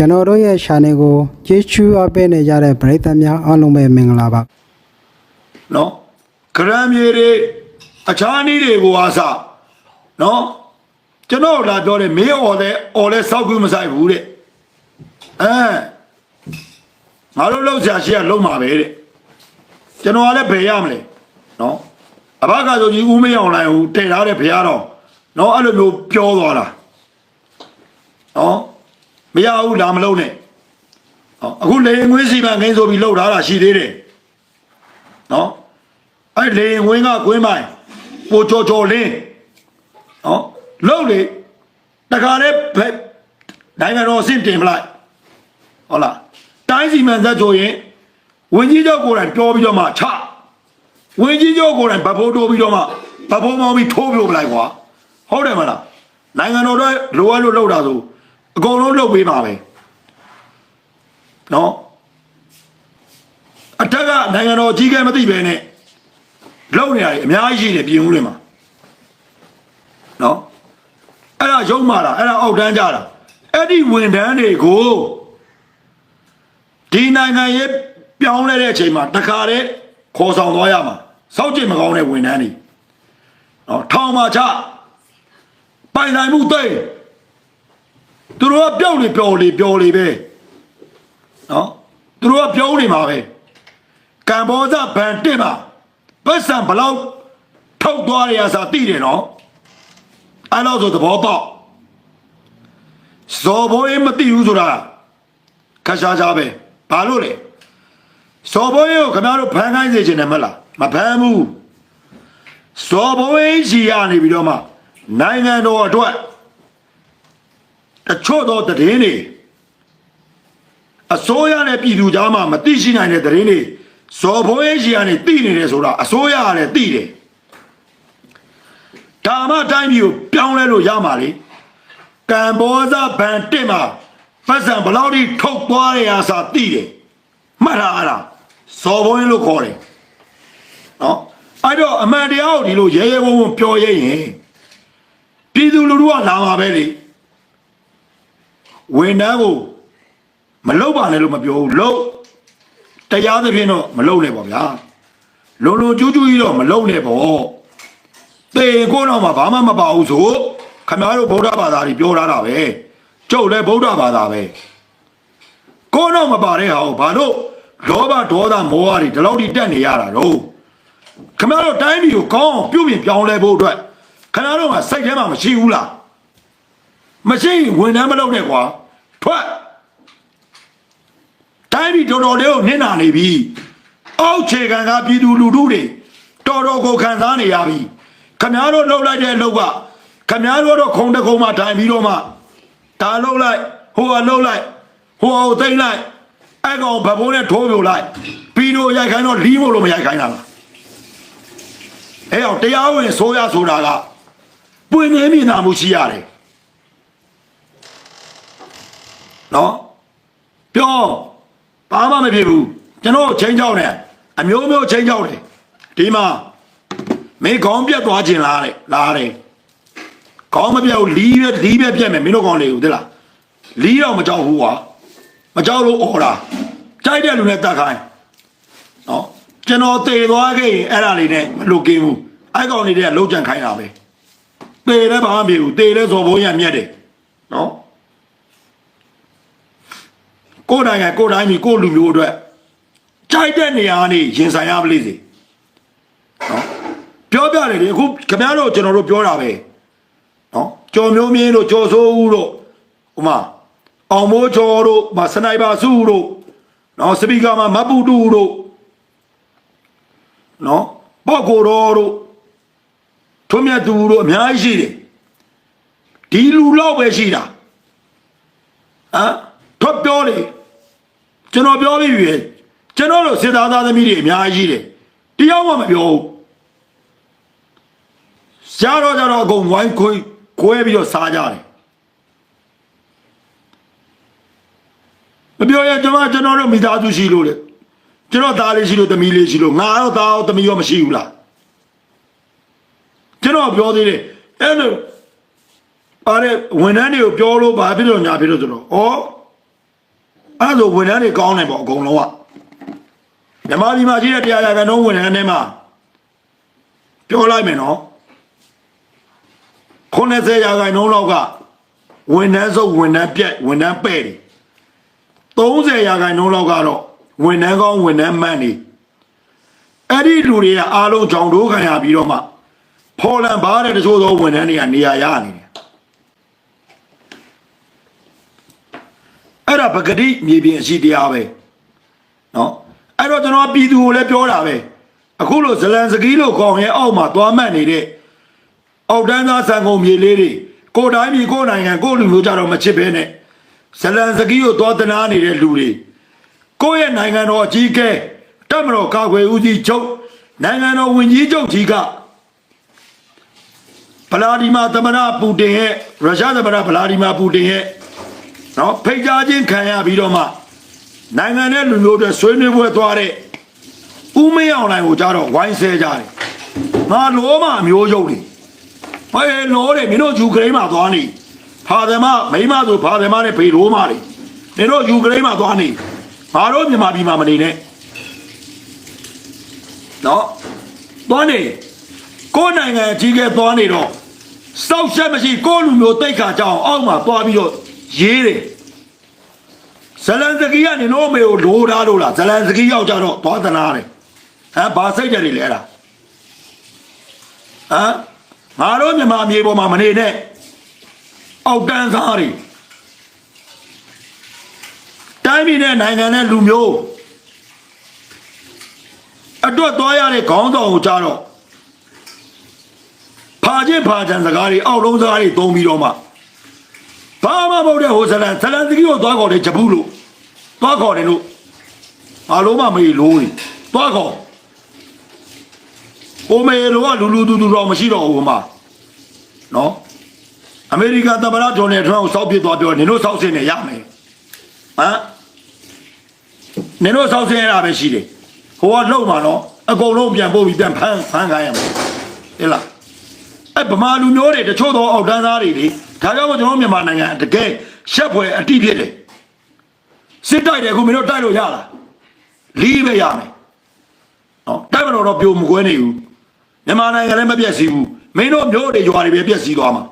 ကျွန်တော်တို့ရဲ့ channel ကိုကြည့်ချူအပ်ပေးနေကြတဲ့ပရိသတ်များအားလုံးပဲမင်္ဂလာပါနော်ဂရမ်းမြေတွေအခြားနည်းတွေကိုအားစနော်ကျွန်တော်လာပြောတယ်မင်းអော်တဲ့អော်လဲစောက်ကူးမဆိုင်ဘူးတဲ့အဲငါတို့လောက်ရှာရှိရလုံးမှာပဲတဲ့ကျွန်တော်ကလည်းဘယ်ရမလဲနော်အဘကဆိုကြီးဦးမေးအောင်လိုက်ဟိုတည်ထားတဲ့ဘုရားတော်နော်အဲ့လိုမျိုးပြောသွားတာနော် မရဘူးလာမလုံးနဲ့ဟောအခုလေငွေးစီမံငင်းဆိုပြီးလှုပ်ထားတာရှိသေးတယ်နော်အဲ့လေငွေးကကွင်းပိုင်ပိုချောချောလင်းနော်လှုပ်လေတခါလဲဘယ်နိုင်ငံတော်အဆင့်တင်ပလိုက်ဟုတ်လားတိုင်းစီမံသက်ဆိုရင်ဝင်ကြီးချုပ်ကိုယ်တိုင်ပြောပြီးတော့မှချဝင်ကြီးချုပ်ကိုယ်တိုင်ဗဖိုးတိုးပြီးတော့မှဗဖိုးမောင်းပြီးထိုးပြပလိုက်ကွာဟုတ်တယ်မလားနိုင်ငံတော်တော့လိုအပ်လို့လှုပ်တာဆို အကုန်လုံးလှုပ်ပေးပါပဲနော်အထက်ကနိုင်ငံတော်ကြီးကဲမသိပဲနဲ့လှုပ်နေရတယ်အများကြီးရှိတယ်ပြင်ဦးတွေမှာနော်အဲ့ဒါရုံးမာတာအဲ့ဒါအောက်တန်းကြတာအဲ့ဒီဝန်ထမ်းတွေကိုဒီနိုင်ငံရဲ့ပြောင်းလဲတဲ့အချိန်မှာတခါတည်းခေါ်ဆောင်သွားရမှာစောက်ကျင်မကောင်းတဲ့ဝန်ထမ်းတွေနော်ထောင်မှာချပိုင်နိုင်မှုသိမ့် သူတို့ကပြောက်လေပြော်လေပြော်လေပဲနော်သူတို့ကပြောနေမှာပဲကမ္ဘောဇဗန်တက်မှာပတ်စံဘလောက်ထုတ်သွားရရစာသိတယ်နော်အဲ့တော့ဆိုသဘောပေါက်ဇော်ဘိုးရေးမသိဘူးဆိုတာခက်ရှားရှားပဲဘာလို့လဲဇော်ဘိုးရေးကိုခင်ဗျားတို့ဖမ်းခိုင်းစေချင်တယ်မဟုတ်လားမဖမ်းဘူးဇော်ဘိုးရေးကြီးရနေပြီးတော့မှနိုင်ငံတော်အတွက် တချို့သောတည်င်းတွေအစိုးရနဲ့ပြည်သူကြားမှာမသိရှိနိုင်တဲ့တည်င်းတွေဇော်ဘိုးရေးကြီးကနေသိနေတယ်ဆိုတာအစိုးရကလည်းသိတယ်ဒါမှတိုင်းပြည်ကိုပြောင်းလဲလို့ရမှာလေကမ္ဘောဇဗန်တက်မှာပတ်စံဘယ်လောက်ထိထုတ်သွားရအစားသိတယ်မှတ်ထားရလားဇော်ဘိုးရေးလို့ခေါ်တယ်နော်အဲ့တော့အမှန်တရားကိုဒီလိုရဲရဲဝံ့ဝံ့ပြောရရင်ပြည်သူလူထုကလာမှာပဲလေ ဝန်ထမ်းကိုမလုပ်ပါနဲ့လို့မပြောဘူးလုပ်တရားသဖြင့်တော့မလုပ်နဲ့ပေါ့ဗျာလုံလုံကျူးကျူးကြီးတော့မလုပ်နဲ့ပေါ့တေကိုတော့မှဘာမှမပါဘူးဆိုခမရတို့ဗုဒ္ဓဘာသာကြီးပြောထားတာပဲကျုပ်လည်းဗုဒ္ဓဘာသာပဲကိုတော့မပါတဲ့ဟာကိုဘာလို့လောဘဒေါသမောဟတွေဒီလောက်ထိတက်နေရတာတော့ခမရတို့တိုင်းပြည်ကိုကောင်းအောင်ပြုပြင်ပြောင်းလဲဖို့အတွက်ခမရတို့ကစိတ်ထဲမှာမရှိဘူးလား မရှိရင်ဝန်ထမ်းမလုပ်နဲ့ကွာထွက်တိုင်းပြည်တော်တော်လေးကိုနစ်နာနေပြီအောက်ခြေခံကပြည်သူလူထုတွေတော်တော်ကိုခံစားနေရပြီခမရတို့လှုပ်လိုက်တဲ့အလုပ်ကခမရတို့တော့ခုံတကုံမှထိုင်ပြီးတော့မှဒါလှုပ်လိုက်ဟိုကလှုပ်လိုက်ဟိုကသိမ့်လိုက်အဲ့ကောင်ဗဘုံးနဲ့ထိုးပြလိုက်ပြီးတော့ရိုက်ခိုင်းတော့လီးမို့လို့မရိုက်ခိုင်းတာလားအဲ့တော့တရားဝင်ဆိုရဆိုတာကပွင့်နေမြင်နာမှုရှိရတယ် နော်ပြောဘာမှမဖြစ်ဘူးကျွန်တော်ချင်းချောင်းတယ်အမျိုးမျိုးချင်းချောင်းတယ်ဒီမှာမင်းခေါင်းပြတ်သွားခြင်းလားတဲ့လားတယ်ခေါင်းမပြတ်ဘူးလီးပဲလီးပဲပြတ်မယ်မင်းတို့ကောင်လေးကိုသိလားလီးတော့မကြောက်ဘူးကွာမကြောက်လို့អော်တာကြိုက်တဲ့လူနဲ့တတ်ခိုင်းနော်ကျွန်တော်တည်သွားခဲ့ရင်အဲ့ဒါလေးနဲ့မလုကင်းဘူးအဲ့ကောင်လေးတွေကလုံးကြံခိုင်းတာပဲတည်လည်းဘာမှမဖြစ်ဘူးတည်လည်းဇော်ဘုံရမြက်တယ်နော် ကိုယ်တိုင်ကကိုယ်တိုင်းမီကိုယ်လူမျိုးအတွက်ကြိုက်တဲ့နေရာကနေရင်ဆိုင်ရပါလိမ့်စေနော်ပြောပြတယ်လေအခုခင်ဗျားတို့ကျွန်တော်တို့ပြောတာပဲနော်ကြော်မျိုးမြင်းတို့ကြော်ဆိုးဦးတို့ဟိုမှာအောင်မိုးကျော်တို့မစနိုက်ပါစုတို့နော်စပီကာမှာမပူတူတို့နော်ပေါ့ကိုတော်တို့ထွန်းမြတ်သူတို့အများကြီးရှိတယ်ဒီလူလောက်ပဲရှိတာဟမ်ထွက်ပြောလေ ကျွန်တော်ပြောပြီးပြီကျွန်တော်တို့စစ်သားသားသမီးတွေအများကြီးရှိတယ်တယောက်မှမပြောဘူးရှားတော့ကြတော့အကုန်ဝိုင်းခွေးခွဲပြီးတော့စားကြတယ်မပြောရကျွန်မကျွန်တော်တို့မိသားစုရှိလို့လေကျွန်တော်သားလေးရှိလို့သမီးလေးရှိလို့ငါတော့သားရောသမီးရောမရှိဘူးလားကျွန်တော်ပြောသေးတယ်အဲ့လိုအားရဝန်ထမ်းတွေကိုပြောလို့ဘာဖြစ်လို့ညာဖြစ်လို့ဆိုတော့ဩ အဲ့ဒါဆိုဝန်ထမ်းတွေကောင်းတယ်ပေါ့အကုန်လုံးကမြန်မာပြည်မှာရှိတဲ့တရားရကန်တော့ဝန်ထမ်းတွေမှာပြောလိုက်မယ်နော်90ရာခိုင်နှုန်းလောက်ကဝန်ထမ်းစုပ်ဝန်ထမ်းပြက်ဝန်ထမ်းပဲ့တယ်30ရာခိုင်နှုန်းလောက်ကတော့ဝန်ထမ်းကောင်းဝန်ထမ်းမှန်နေအဲ့ဒီလူတွေကအားလုံးကြောင်တိုးခံရပြီးတော့မှဖော်လန်ပါတဲ့တချို့သောဝန်ထမ်းတွေကနေရာရနေတယ် အဲ့ဒါပဂတိမြေပြင်အရှိတရားပဲနော်အဲ့တော့ကျွန်တော်ပြည်သူကိုလည်းပြောတာပဲအခုလိုဇလန်စကီးလို့ခေါ်ရင်အောက်မှာသွားမှတ်နေတဲ့အောက်တန်းသားဆန်ကုန်မြေလေးတွေကိုယ်တိုင်းပြည်ကိုယ်နိုင်ငံကိုယ်လူမျိုးကြတော့မချစ်ဘဲနဲ့ဇလန်စကီးကိုသွားတနာနေတဲ့လူတွေကိုယ့်ရဲ့နိုင်ငံတော်အကြီးအကဲတပ်မတော်ကာကွယ်ဦးစီးချုပ်နိုင်ငံတော်ဝန်ကြီးချုပ်ကြီးကဗလာဒီမာသမရပူတင်ရဲ့ရုရှားသမရဗလာဒီမာပူတင်ရဲ့ နော်ဖိတ်ကြားခြင်းခံရပြီးတော့မှနိုင်ငံရဲ့လူမျိုးတွေဆွေးနွေးပွဲသွားတဲ့ဦးမင်းအောင်လိုင်ကိုကြတော့ဝိုင်းဆဲကြတယ်ငါလောမအမျိုးရုပ်တွေဟဲ့လောတယ်မင်းတို့ယူကရိန်းမှာသွားနေဖာတယ်မမိမဆိုဖာတယ်မနဲ့ဖေရိုးမတွေမင်းတို့ယူကရိန်းမှာသွားနေငါတို့မြန်မာပြည်မှာမနေနဲ့နော်သွားနေကိုယ်နိုင်ငံအကြီးကဲသွားနေတော့စောက်ရှက်မရှိကိုယ်လူမျိုးတိတ်ခါကြအောင်အောက်မှာသွားပြီးတော့ ရေးတယ်ဇလန်စကီကနေတော့မေကိုလိုထားလို့လားဇလန်စကီရောက်ကြတော့သွားသနာတယ်ဟမ်ဘာစိတ်ကြတယ်လဲအဲ့ဒါဟမ်ငါတို့မြန်မာမြေပေါ်မှာမနေနဲ့အောက်တန်းစားတွေတိုင်းပြည်နဲ့နိုင်ငံနဲ့လူမျိုးအတွက်သွားရတဲ့ခေါင်းဆောင်ကိုကြားတော့ဖာချင်းဖာချန်စကားတွေအောက်လုံးစကားတွေသုံးပြီးတော့မှ ဘာမှမဟုတ်တဲ့ဟိုဇလန်ဇလန်စကီကိုသွားခေါ်တယ်ဂျပူးလို့သွားခေါ်တယ်လို့အားလုံးမမေးလို့သွားခေါ်ဟိုမေလိုကလူလူတူတူတော့မရှိတော့ဘူးဟိုမှာနော်အမေရိကန်သမ္မတဒေါ်နယ်ထရန့်ကိုစောက်ပြစ်သွားပြောနင်တို့စောက်စင်းနေရမယ်ဟမ်နင်တို့စောက်စင်းရတာပဲရှိတယ်ဟိုကလှုပ်မှာနော်အကုန်လုံးပြန်ပို့ပြီးပြန်ဖမ်းဖမ်းခိုင်းရမယ်ဟဲ့လား အဲ့ဗမာလူမျိုးတွေတချို့တော့အောက်တန်းသားတွေလေဒါကြောင့်မို့ကျွန်တော်မြန်မာနိုင်ငံတကယ်ရှက်ဖွယ်အတိဖြစ်တယ်စစ်တိုက်တယ်ခုမင်းတို့တိုက်လို့ရလားလီးပဲရမယ်နော်တိုက်မလို့တော့ပြိုမကွဲနေဘူးမြန်မာနိုင်ငံလည်းမပြည့်စည်ဘူးမင်းတို့မျိုးတွေရွာတွေပဲပြည့်စည်သွားမှာ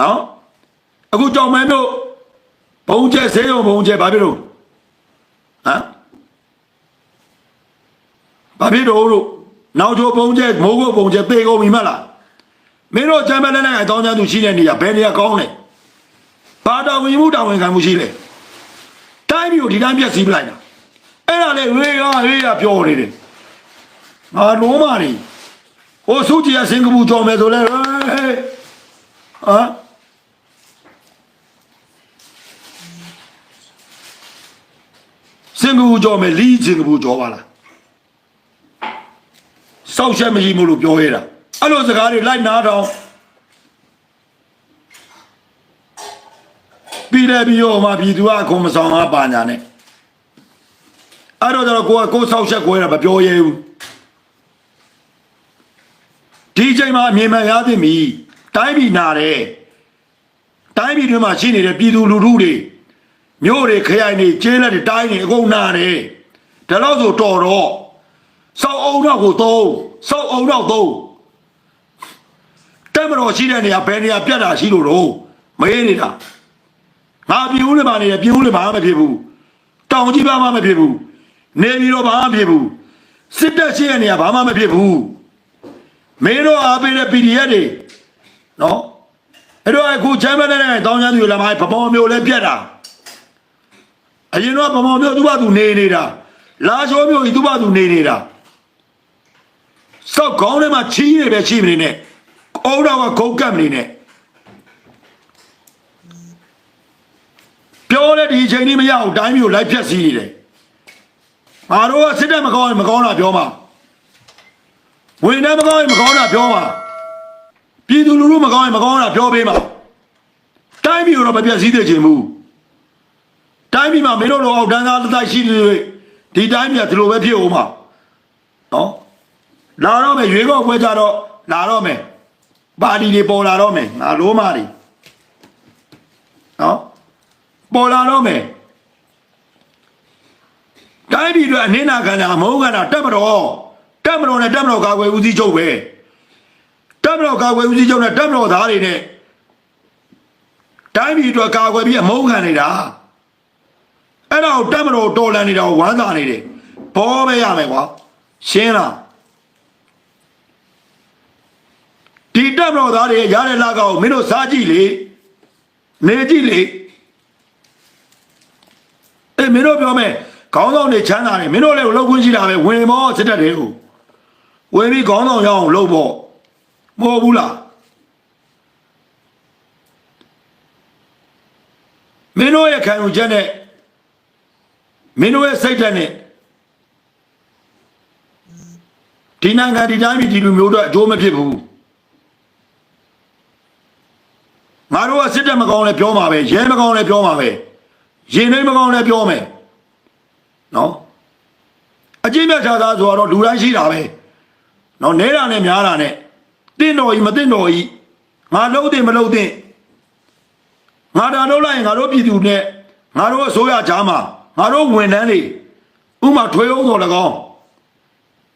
နော်အခုကြောင်မဲမျိုးဘုံကျဲဆေးရုံဘုံကျဲဘာဖြစ်လို့ဟမ်ဘာဖြစ်တော့လို့နောက်ကျော်ဘုံကျဲမိုးကုတ်ဘုံကျဲသေကုန်ပြီမလား မင်းတို့ချမ်းမဲလဲနဲ့အတောင်းချမ်းသူရှိတဲ့နေရာဘယ်နေရာကောင်းလဲဘာတော်ဝင်မှုတောင်းဝင်ခံမှုရှိလဲတိုင်းမျိုးဒီတိုင်းပြည့်စည်ပလိုက်တာအဲ့ဒါလေဝေးကဝေးကပြောနေတယ်ငါလုံးမနေဟိုစုကြည်ကစင်ကာပူကြော်မယ်ဆိုလဲဟဲ့ဟာစင်ကာပူကြော်မယ်လီစင်ကာပူကြော်ပါလားစောက်ချက်မရှိမလို့ပြောရတာ အဲ့လိုစကားတွေလိုက်နာတော့ပြီးတယ်ပြီးရောမှပြည်သူကအကုန်မဆောင်အားပါညာနဲ့အဲ့တော့ကျတော့ကိုကကိုစောက်ချက်ကိုရတာမပြောရဲဘူးဒီအချိန်မှာအမြင်မှန်ရသည်မီတိုင်းပြည်နာတယ်တိုင်းပြည်တွေမှာရှိနေတဲ့ပြည်သူလူထုတွေမြို့တွေခရိုင်တွေကျေးလက်တွေတိုင်းတွေအကုန်နာတယ်ဒါတော့ဆိုတော်တော့စောက်အောင်တော့ကိုသုံးစောက်အောင်တော့သုံး တက်မတော်ရှိတဲ့နေရာဘယ်နေရာပြတ်တာရှိလို့တော့မေးနေတာငါပြည်ဦးတွေမှာနေတယ်ပြည်ဦးတွေဘာမှမဖြစ်ဘူးတောင်ကြီးဘာမှမဖြစ်ဘူးနေပြည်တော်ဘာမှမဖြစ်ဘူးစစ်တပ်ရှိတဲ့နေရာဘာမှမဖြစ်ဘူးမင်းတို့အားပေးတဲ့ PDF တွေနော်အဲ့တော့အခုချမ်းမတဲ့တောင်းချမ်းသူလည်းမဗမောမျိုးလည်းပြက်တာအရင်တော့ဗမောမျိုးသူ့ဘာသူနေနေတာလာချိုးမျိုးသူ့ဘာသူနေနေတာစောက်ကောင်းထဲမှာချီးနေပဲချီးမနေနဲ့ အုံတော့ကခုတ်ကပ်မနေနဲ့ပြောတဲ့ဒီအချိန်လေးမရအောင်တိုင်းမျိုးလိုက်ဖြတ်စီးနေတယ်ငါတို့ကစစ်တပ်မကောင်းရင်မကောင်းတာပြောမှာဝင်တယ်မကောင်းရင်မကောင်းတာပြောပါပြည်သူလူထုမကောင်းရင်မကောင်းတာပြောပေးပါတိုင်းပြည်တော့မပြတ်စည်းသေးချင်ဘူးတိုင်းပြည်မှာမင်းတို့လိုအောက်တန်းသားတစ်တိုက်ရှိနေလို့ဒီတိုင်းပြည်ကဒီလိုပဲဖြစ်အောင်ပါနော်လာတော့မယ်ရွေးကောက်ပွဲကြတော့လာတော့မယ် ပါတီတွေပေါ်လာတော့မယ်ငါလိုမာတွေနော်ပေါ်လာတော့မယ်တိုင်းပြည်အတွက်အနှင်းနာခံတာမဟုတ်ကတာတက်မတော်တက်မတော်နဲ့တက်မတော်ကာကွယ်ဦးစီးချုပ်ပဲတက်မတော်ကာကွယ်ဦးစီးချုပ်နဲ့တက်မတော်သားတွေနဲ့တိုင်းပြည်အတွက်ကာကွယ်ပြီးအမုန်းခံနေတာအဲ့ဒါကိုတက်မတော်တော်လန်နေတာကိုဝမ်းသာနေတယ်ဘောပဲရမယ်ကွာရှင်းလား ဒီတက်မတော်သားတွေရတဲ့လက်ကောက်ကိုမင်းတို့စားကြည့်လေနေကြည့်လေအေးမင်းတို့ပြောမယ်ခေါင်းဆောင်တွေချမ်းသာတယ်မင်းတို့လည်းလှုပ်ခွင့်ရှိတာပဲဝင်မောစစ်တပ်တွေကိုဝင်ပြီးခေါင်းဆောင်ရအောင်လှုပ်ဖို့မဟုတ်ဘူးလားမင်းတို့ရဲ့ခံယူချက်နဲ့မင်းတို့ရဲ့စိတ်ဓာတ်နဲ့ဒီနိုင်ငံဒီတိုင်းပြည်ဒီလူမျိုးတို့အကျိုးမဖြစ်ဘူး ငါတို့ကစစ်တပ်မကောင်းလဲပြောမှာပဲရဲမကောင်းလဲပြောမှာပဲရင်နှိမ့်မကောင်းလဲပြောမယ်နော်အကြည့်မြတ်ချသားဆိုတော့လူတိုင်းရှိတာပဲနော်နဲတာနဲ့များတာနဲ့တင့်တော်ကြီးမတင့်တော်ကြီးငါလုံးတင်မလုံးတင်ငါတာလုံးလိုက်ရင်ငါတို့ပြည်သူနဲ့ငါတို့အစိုးရကြားမှာငါတို့ဝန်ထမ်းတွေဥမာထွေးအောင်တော်၎င်း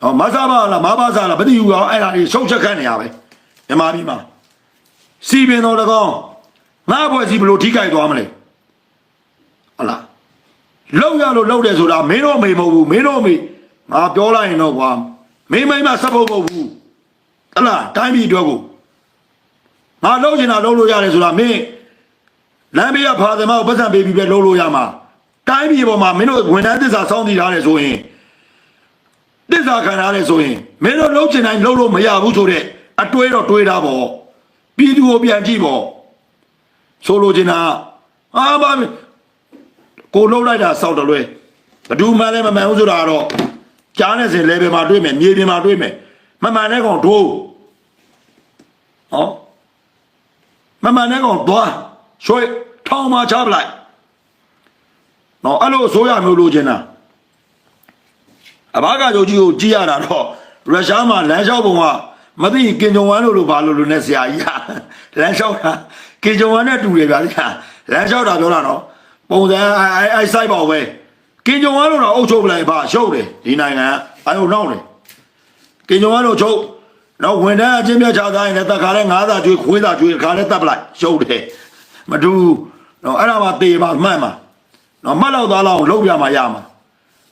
ဟောမဆာဘာလားမဘာသာလားမသိဘူးကောအဲ့ဒါတွေရှုံချက်ခတ်နေရပဲမြန်မာပြည်မှာစီပင်တော်၎င်း ငါဘွယ်စီဘလို့ထိကြိုက်သွားမလဲဟုတ်လားလောက်ရလို့လောက်တယ်ဆိုတာမင်းတို့မေမဟုတ်ဘူးမင်းတို့မေငါပြောလိုက်ရင်တော့ကွာမင်းမိမစပ်ဖို့မဟုတ်ဘူးဟလားတိုင်းပြည်အတွက်ကိုငါလောက်ချင်တာလောက်လို့ရတယ်ဆိုတာမင်းလမ်းဘေးကဖာသမကိုပတ်စံပေးပြီးပဲလောက်လို့ရမှာတိုင်းပြည်ပေါ်မှာမင်းတို့ဝန်ထမ်းသစ္စာစောင့်တည်ထားတယ်ဆိုရင်သစ္စာခံထားတယ်ဆိုရင်မင်းတို့လောက်ချင်တိုင်းလောက်လို့မရဘူးဆိုတဲ့အတွေးတော့တွေးတာပေါ့ပြည်သူကိုပြန်ကြည့်ပေါ့ ဆိုလိုချင်တာအာဘာမင်းကိုလှုပ်လိုက်တာစောက်တယ်လွဲဘဒူမှန်လဲမမှန်ဘူးဆိုတာကတော့ကြားနေစဉ်လေဘယ်မှာတွေးမယ်မြေပြင်မှာတွေးမယ်မမှန်တဲ့ကောင်ဒိုးဟောမမှန်တဲ့ကောင်သွားရွှေထောင်းမှာချပလိုက်နော်အဲ့လိုအစိုးရမျိုးလိုချင်တာအဘာကကြိုကြီးကိုကြည့်ရတာတော့ရုရှားမှာလမ်းလျှောက်ပုံက မသိကင်ဂျုံဝမ်လို့လို့ဘာလို့လို့နဲ့ဆရာကြီးကလမ်းလျှောက်တာကင်ဂျုံဝမ်နဲ့တူတယ်ဗျာလမ်းလျှောက်တာပြောတာနော်ပုံစံအဲအဲအဲစိုက်ပါပဲကင်ဂျုံဝါလို့တော့အုပ်ချုပ်ပလိုက်ပါရှုပ်တယ်ဒီနိုင်ငံကအဲဟိုနောက်တယ်ကင်ဂျုံဝါလို့ချုပ်တော့ဝန်ထမ်းအချင်းမြတ်ချသားရင်လည်းတက်ခါလဲငါးသာကျွေးခွေးသာကျွေးခါလဲတက်ပလိုက်ရှုပ်တယ်မတူတော့အဲ့ဒါမှတေပါမှန်ပါတော့မှတ်လောက်သားလောက်လုံးပြမှာရမှာ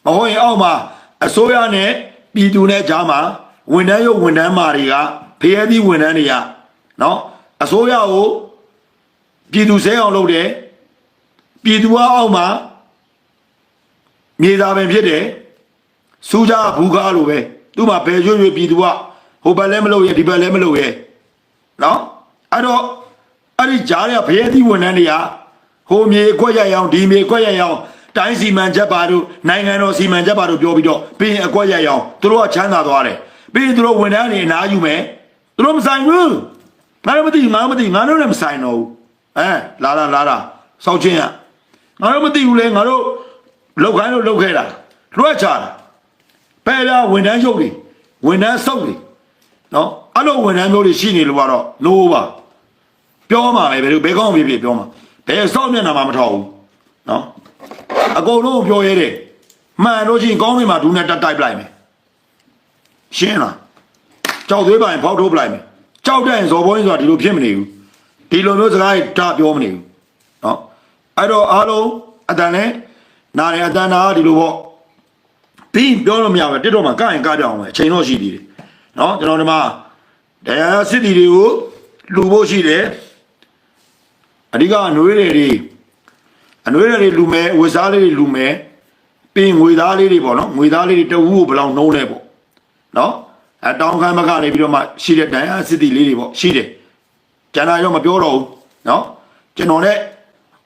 မဟုတ်ရင်အောက်မှာအစိုးရနဲ့ပြည်သူနဲ့ကြားမှာ ဝန်ထမ်းရုပ်ဝန်ထမ်းမာတွေကဖရဲသီးဝန်ထမ်းတွေကနော်အစိုးရကိုပြည်သူစဲအောင်လုပ်တယ်ပြည်သူကအောက်မှာမြေသားပင်ဖြစ်တယ်စူးကြဘူးကားလိုပဲသူ့မှာဘယ်ရွရွပြည်သူကဟိုဘက်လည်းမလုပ်ရဲဒီဘက်လည်းမလုပ်ရဲနော်အဲ့တော့အဲ့ဒီကြားရဘရဲသီးဝန်ထမ်းတွေကဟိုမြေခွက်ရရအောင်ဒီမြေခွက်ရရအောင်တိုင်းစီမံချက်ပါတို့နိုင်ငံတော်စီမံချက်ပါတို့ပြောပြီးတော့ပြီးရင်အကွက်ရရအောင်သူတို့ကချမ်းသာသွားတယ် ပြီးရင်သူတို့ဝန်ထမ်းတွေအနားယူမယ်သူတို့မဆိုင်ဘူးငါတို့မသိငါတို့မသိငါတို့လည်းမဆိုင်တော့ဘူးအဲလာလာလာလာစောက်ချင်းရငါတို့မသိဘူးလေငါတို့လောက်ခိုင်းလို့လောက်ခဲ့တာလွှတ်ချတာပယ်လာဝန်ထမ်းရုပ်တွေဝန်ထမ်းစုပ်တွေနော်အဲ့လိုဝန်ထမ်းမျိုးတွေရှိနေလို့ကတော့လို့ပါပြောမှာပဲဘယ်လိုဘယ်ကောင်းဖြစ်ဖြစ်ပြောမှာဘယ်စောက်မျက်နှာမှမထောက်ဘူးနော်အကုန်လုံးပြောရဲတယ်မှန်လို့ချင်းကောင်းပြီမှာဒူးနဲ့တက်တိုက်ပလိုက်မယ် ရှင်းလားကြောက်သွေးပိုင်ဖောက်ထုတ်ပလိုက်မယ်ကြောက်တဲ့ရင်ဇော်ဘိုးကြီးဆိုတာဒီလိုဖြစ်မနေဘူးဒီလိုမျိုးစကားကြီးဒါပြောမနေဘူးနော် အဲ့တော့အားလုံးအတန်နဲ့နားရအတန်နာဒီလိုပေါ့ပြီးပြောလို့မရဘူးတစ်တော့မှကရင်ကကြအောင်ပဲအချိန်တော့ရှိသေးတယ်เนาะကျွန်တော်ဒီမှာတရားစစ်တီတွေကိုလူဖို့ရှိတယ်အဓိကအနှွေးတွေတွေအနှွေးတွေလူမယ်ဝတ်စားလေးတွေလူမယ်ပြီးငွေသားလေးတွေပေါ့နော်ငွေသားလေးတွေတဝူးကိုဘယ်လောက်နှုံးလဲပေါ့ နော်အတောင်းခံမကနေပြီးတော့မှရှိတဲ့တရားစစ်တီလေးတွေပေါ့ရှိတယ်ကျန်တာရောမပြောတော့ဘူးနော်ကျွန်တော်နဲ့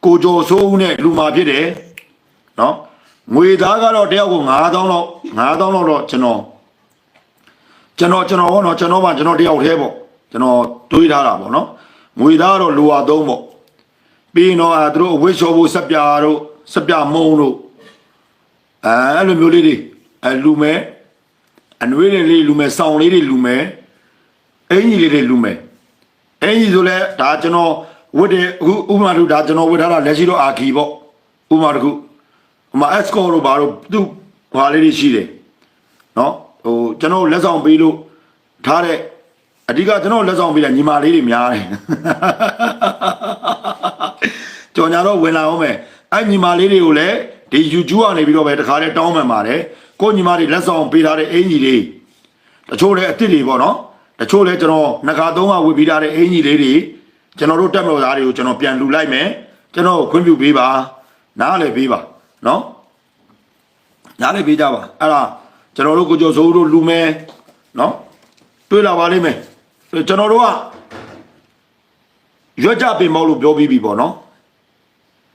ကိုကျော်စိုးဦးနဲ့လူမာဖြစ်တယ်နော်ငွေသားကတော့တယောက်ကို9000လောက်9000လောက်တော့ကျွန်တော်ကျွန်တော်ကျွန်တော်ဟောနော်ကျွန်တော်မှကျွန်တော်တယောက်တည်းပေါ့ကျွန်တော်တွေးထားတာပေါ့နော်ငွေသားကတော့လိုအပ်သုံးပေါ့ပြီးရင်တော့အဲသူတို့အဝိရှောဖို့စက်ပြာတို့စက်ပြမုံတို့အဲအဲ့လိုမျိုးလေးတွေအဲလူမဲ အနွေးလေးလေးလူမဲစောင်းလေးတွေလူမဲအင်ကြီးလေးတွေလူမဲအင်ကြီးဆိုလဲဒါကျွန်တော်ဝတ်တယ်အခုဥပမာတို့ဒါကျွန်တော်ဝတ်ထားတာလက်ရှိတော့အာခီပေါ့ဥပမာတခုဥပမာ escort တို့ဘာတို့သူဟွာလေးတွေရှိတယ်နော်ဟိုကျွန်တော်လက်ဆောင်ပေးလို့ထားတဲ့အဓိကကျွန်တော်လက်ဆောင်ပေးတာညီမလေးတွေများတယ်ကြော်ညာတော့ဝင်လာအောင်မယ်အဲ့ညီမလေးတွေကိုလည်းဒီ YouTube ကနေပြီးတော့ပဲတခါတည်းတောင်းပန်ပါတယ် ကိုညီမတွေလက်ဆောင်ပေးထားတဲ့အင်ကြီးလေးတချို့လည်းအစ်စ်တွေပေါ့နော်တချို့လည်းကျွန်တော်နှစ်ခါသုံးခါဝေပေးထားတဲ့အင်ကြီးလေးတွေကျွန်တော်တို့တက်မလို့သားတွေကိုကျွန်တော်ပြန်လူလိုက်မယ်ကျွန်တော်ခွင့်ပြုပေးပါနားလည်းပေးပါနော်နားလည်းပေးကြပါအဲ့ဒါကျွန်တော်တို့ကိုကျော်စိုးတို့လူမယ်နော်တွေ့လာပါလိမ့်မယ်ကျွန်တော်တို့ကရွက်ကြပင်မောက်လို့ပြောပြီးပြီပေါ့နော်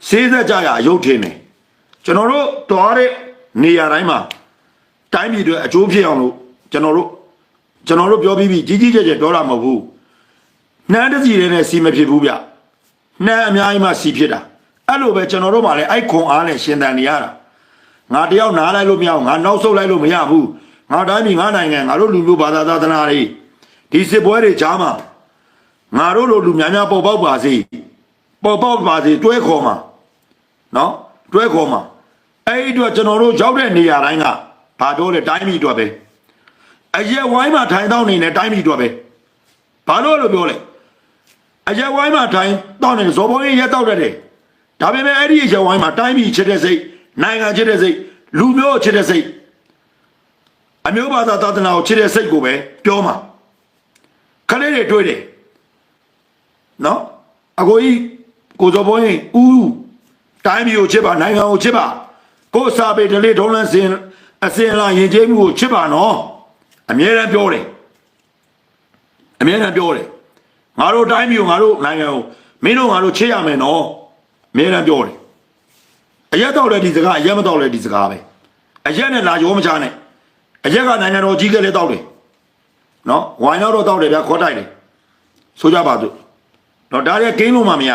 စေးသက်ကြရအယုတ်ထင်းတယ်ကျွန်တော်တို့တွားတဲ့နေရာတိုင်းမှာ တိုင်းပြည်တွေအကျိုးဖြစ်အောင်လို့ကျွန်တော်တို့ကျွန်တော်တို့ပြောပြီးပြီကြီးကြီးကျယ်ကျယ်ပြောတာမဟုတ်ဘူးနှမ်းတစ်စီတည်းနဲ့စီမဖြစ်ဘူးဗျနှမ်းအများကြီးမှစီဖြစ်တာအဲ့လိုပဲကျွန်တော်တို့မှလည်းအိုက်ခွန်အားနဲ့ရှင်သန်နေရတာငါတယောက်နားလိုက်လို့မရအောင်ငါနောက်ဆုတ်လိုက်လို့မရဘူးငါတိုင်းပြည်ငါနိုင်ငံငါတို့လူလူဘာသာသာသနာတွေဒီစစ်ပွဲတွေကြားမှာငါတို့လိုလူများများပေါ်ပေါက်ပါစေပေါ်ပေါက်ပါစေတွဲခေါ်မှာနော်တွဲခေါ်မှာအဲ့ဒီအတွက်ကျွန်တော်တို့ရောက်တဲ့နေရာတိုင်းက ဘာပြောလဲတိုင်းပြည်အတွက်ပဲအရက်ဝိုင်းမှာထိုင်တော့နေနဲ့တိုင်းပြည်အတွက်ပဲဘာလို့လို့ပြောလဲအရက်ဝိုင်းမှာထိုင်တော့နေဇော်ဘုံကြီးရက်တော့တယ်ဒါပေမဲ့အဲ့ဒီအရက်ဝိုင်းမှာတိုင်းပြည်ချစ်တဲ့စိတ်နိုင်ငံချစ်တဲ့စိတ်လူမျိုးချစ်တဲ့စိတ်အမျိုးဘာသာသာသနာကိုချစ်တဲ့စိတ်ကိုပဲပြောမှာခလေးတွေတွေ့တယ်နော်အကိုကြီးကိုဇော်ဘုံကြီးဦးတိုင်းပြည်ကိုချစ်ပါနိုင်ငံကိုချစ်ပါကိုယ်စာပေဒလေးဒုံးလန်းစင် အစင်လာရင်ကျေးမှုကိုချစ်ပါနော်အမြဲတမ်းပြောတယ်အမြဲတမ်းပြောတယ်ငါတို့တိုင်းပြည်ကိုငါတို့နိုင်ငံကိုမင်းတို့ငါတို့ချစ်ရမယ်နော်အမြဲတမ်းပြောတယ်အရက်တော့လဲဒီစကားအရက်မတော့လဲဒီစကားပဲအရက်နဲ့လာရောမချနဲ့အရက်ကနိုင်ငံတော်ကြီးကလေးတောက်တယ်နော်ဝိုင်းတော့တောက်တယ်ဗျာခေါ်တိုက်တယ်ဆိုကြပါစို့တော့ဒါတွေကဂိမ်းလို့မှမရ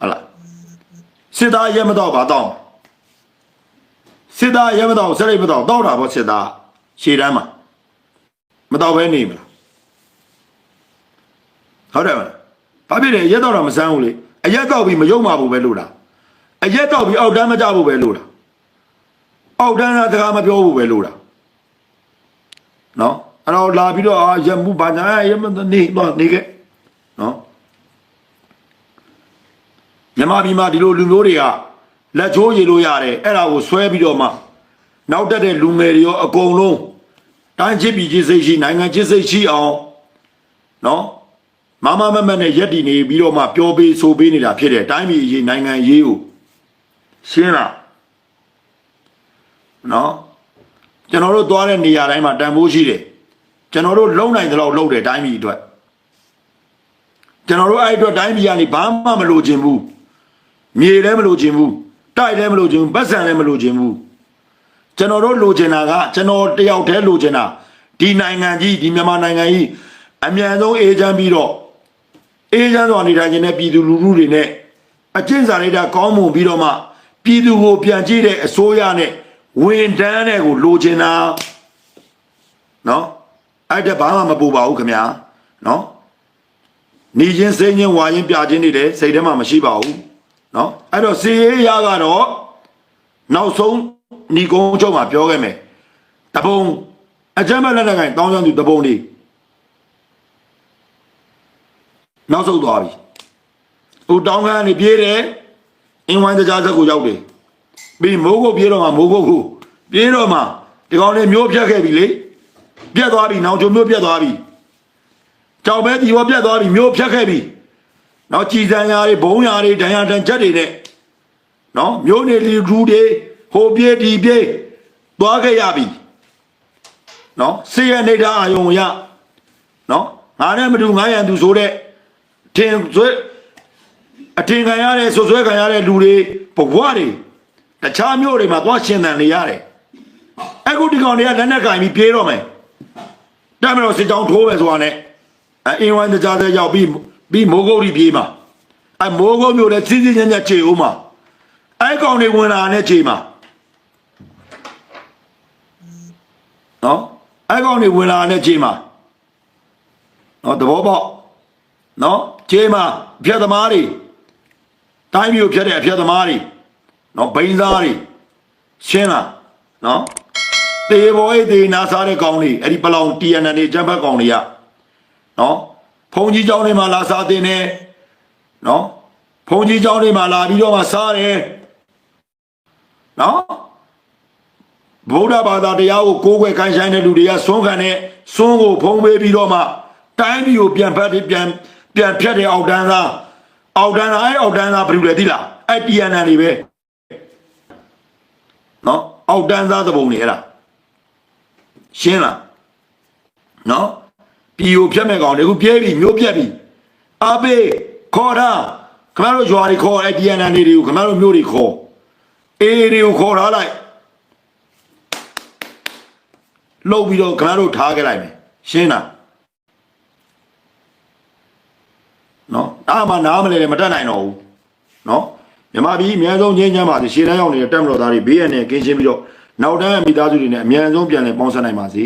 ဟုတ်လားစစ်သားရဲမတော့ပါတော့ စစ်သားရဲမတော့စရိတ်မတော့တောက်တာပေါ့စစ်သားရှေ့တန်းမှာမတော့ဘဲနေမလားဟုတ်တယ်မလားဘာဖြစ်လဲရဲတော့တော့မစမ်းဘူးလေအရက်တော့ပြီးမယုံမှဘူးပဲလို့လားအရက်တော့ပြီးအောက်တန်းမကြဘူးပဲလို့လားအောက်တန်းကတကားမပြောဘူးပဲလို့လားနော်အဲ့တော့လာပြီးတော့အာရမှုဘာညာရဲမနေတော့နေခဲ့နော်မြန်မာပြည်မှာဒီလိုလူမျိုးတွေက လက်ချိုးရည်လို့ရတယ်အဲ့ဒါကိုဆွဲပြီးတော့မှနောက်တက်တဲ့လူငယ်တွေရောအကုန်လုံးတိုင်းချစ်ပြည်ချစ်စိတ်ရှိနိုင်ငံချစ်စိတ်ရှိအောင်နော်မမမမနဲ့ရက်တည်နေပြီးတော့မှပျော်ပေးဆိုပေးနေတာဖြစ်တယ်တိုင်းပြည်အရေးနိုင်ငံအရေးကိုရှင်းလားနော်ကျွန်တော်တို့သွားတဲ့နေရာတိုင်းမှာတန်ဖိုးရှိတယ်ကျွန်တော်တို့လုံနိုင်တဲ့လောက်လုပ်တယ်တိုင်းပြည်အတွက်ကျွန်တော်တို့အဲ့အတွက်တိုင်းပြည်ကနေဘာမှမလိုချင်ဘူးမြေလည်းမလိုချင်ဘူး တိုက်လည်းမလိုချင်ဘူးပတ်စံလည်းမလိုချင်ဘူးကျွန်တော်တို့လိုချင်တာကကျွန်တော်တယောက်တည်းလိုချင်တာဒီနိုင်ငံကြီးဒီမြန်မာနိုင်ငံကြီးအမြန်ဆုံးအေဂျင့်ပြီးတော့အေဂျင့်စွာနေထိုင်ခြင်းနဲ့ပြည်သူလူထုတွေနဲ့အကျင့်စာရိတ္တကောင်းမွန်ပြီးတော့မှပြည်သူကိုပြန်ကြည့်တဲ့အစိုးရနဲ့ဝန်တန်းတဲ့ကိုလိုချင်တာနော်အဲ့ဒါဘာမှမပူပါဘူးခင်ဗျာနော်နေချင်းစိတ်ချင်းဝါချင်းပြချင်းနေတယ်စိတ်ထဲမှာမရှိပါဘူး နော်အဲ့တော့စီရေးရကတော့နောက်ဆုံးညီကုန်းချုပ်မှာပြောခဲ့မယ်တပုံအကြမ်းမဲ့လက်နက်ကိုင်တောင်းချောင်းသူတပုံလေးနောက်ဆုံးသွားပြီဟိုတောင်းခန်းကနေပြေးတယ်အင်းဝိုင်းတကြားချက်ကိုရောက်တယ်ပြီးမိုးကုတ်ပြေးတော့မှမိုးကုတ်ကိုပြေးတော့မှဒီကောင်လေးမျိုးဖြတ်ခဲ့ပြီလေပြတ်သွားပြီနောက်ကျုံမျိုးပြတ်သွားပြီကြောက်ပဲဒီဘောပြတ်သွားပြီမျိုးဖြတ်ခဲ့ပြီ နော်ကြည်စံရာတွေဘုံရာတွေဒဏ်ရာတန်ချက်တွေနဲ့နော်မျိုးနေလီဒူးတွေဟိုပြေးဒီပြေးသွားခဲ့ရပြီနော်စေရနေတာအာယုံရနော်ငါနဲ့မတူငါရန်သူဆိုတဲ့ထင်ဆွဲအထင်ခံရတဲ့ဆွဆွဲခံရတဲ့လူတွေဘဝတွေတခြားမျိုးတွေမှာသွားရှင်သန်နေရတယ်အခုဒီကောင်တွေကလက်နက်ကင်ပြီးပြေးတော့မယ်တမ်းမလို့စစ်ကြောင်းထိုးမယ်ဆိုတာနဲ့အအင်းဝိုင်းတကြားတဲ့ရောက်ပြီး ပြီးမိုးကုတ်ကြီးပြေးမှာအဲမိုးကုတ်မျိုးလည်းစီးစီးညံ့ညံ့ခြေဦးမှာအဲကောင်တွေဝင်လာတဲ့ခြေမှာနော်အဲကောင်တွေဝင်လာတဲ့ခြေမှာနော်သဘောပေါက်နော်ခြေမှာအဖြတ်သမားတွေတိုင်းမျိုးဖြတ်တဲ့အဖြတ်သမားတွေနော်ဘိန်းစားတွေရှင်းလားနော်တေဘောအေးတေနာစားတဲ့ကောင်တွေအဲ့ဒီပလောင် TNN တွေဂျမ်ဘတ်ကောင်တွေကနော် ဖုန်ကြီးเจ้าတွေမှာလာစားတင်တယ်နော်ဖုန်ကြီးเจ้าတွေမှာလာပြီးတော့မှစားတယ်နော်ဗုဒ္ဓဘာသာတရားကိုကိုးကွယ်ခိုင်းဆိုင်တဲ့လူတွေကစွန့်ခံတဲ့စွန့်ကိုဖုံးပေးပြီးတော့မှတိုင်းပြည်ကိုပြန်ဖက်ပြန်ပြန်ဖြတ်တဲ့အောက်တန်းသားအောက်တန်းသားအဲ့အောက်တန်းသားဘယ်လိုလဲသိလားအဲ့ TNN တွေပဲနော်အောက်တန်းသားသဘုံတွေအဲ့ဒါ ရှင်းလားနော် ပြည်ကိုဖြတ်မဲ့ကောင်တွေခုပြဲပြီမျိုးပြက်ပြီအဘေးခေါ်တာခမရတို့ရွာတွေခေါ်အဲ့ DNA တွေကိုခမရတို့မျိုးတွေခေါ်အေးတွေကိုခေါ်ထားလိုက်လှုပ်ပြီးတော့ခမရတို့ထားခဲ့လိုက်မယ်ရှင်းလားနော်ဒါမှနားမလဲလည်းမတတ်နိုင်တော့ဘူးနော်မြမပြည်အများဆုံးငင်းချမ်းပါစေရှေ့တန်းရောက်နေတဲ့တက်မတော်သားတွေဘေးရန်နဲ့ကင်းရှင်းပြီးတော့နောက်တန်းရဲ့မိသားစုတွေနဲ့အများဆုံးပြန်လည်ပေါင်းစပ်နိုင်ပါစေ